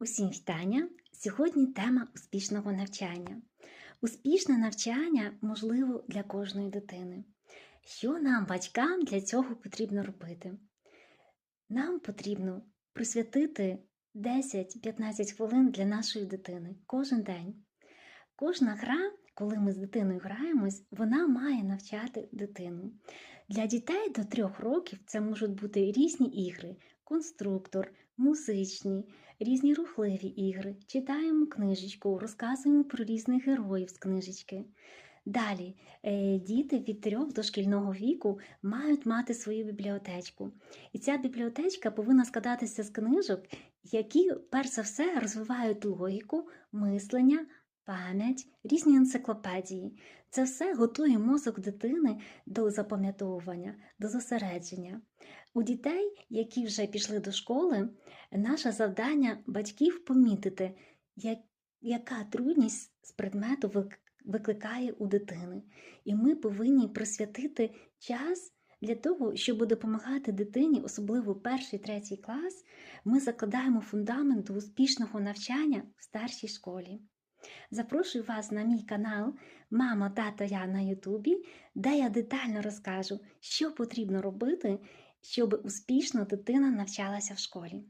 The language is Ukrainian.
Усім вітання! Сьогодні тема успішного навчання. Успішне навчання можливо для кожної дитини. Що нам, батькам, для цього потрібно робити? Нам потрібно присвятити 10-15 хвилин для нашої дитини кожен день. Кожна гра, коли ми з дитиною граємось, вона має навчати дитину. Для дітей до 3 років це можуть бути різні ігри: конструктор, музичні, різні рухливі ігри. Читаємо книжечку, розказуємо про різних героїв з книжечки. Далі е, діти від 3 до шкільного віку мають мати свою бібліотечку. І ця бібліотечка повинна складатися з книжок, які, перш за все, розвивають логіку, мислення, пам'ять, різні енциклопедії. Це все готує мозок дитини до запам'ятовування, до зосередження. У дітей, які вже пішли до школи, наше завдання батьків помітити, як, яка трудність з предмету викликає у дитини. І ми повинні присвятити час для того, щоб допомагати дитині, особливо перший третій клас, ми закладаємо фундамент до успішного навчання в старшій школі. Запрошую вас на мій канал Мама, тато, я на Ютубі, де я детально розкажу, що потрібно робити, щоб успішно дитина навчалася в школі.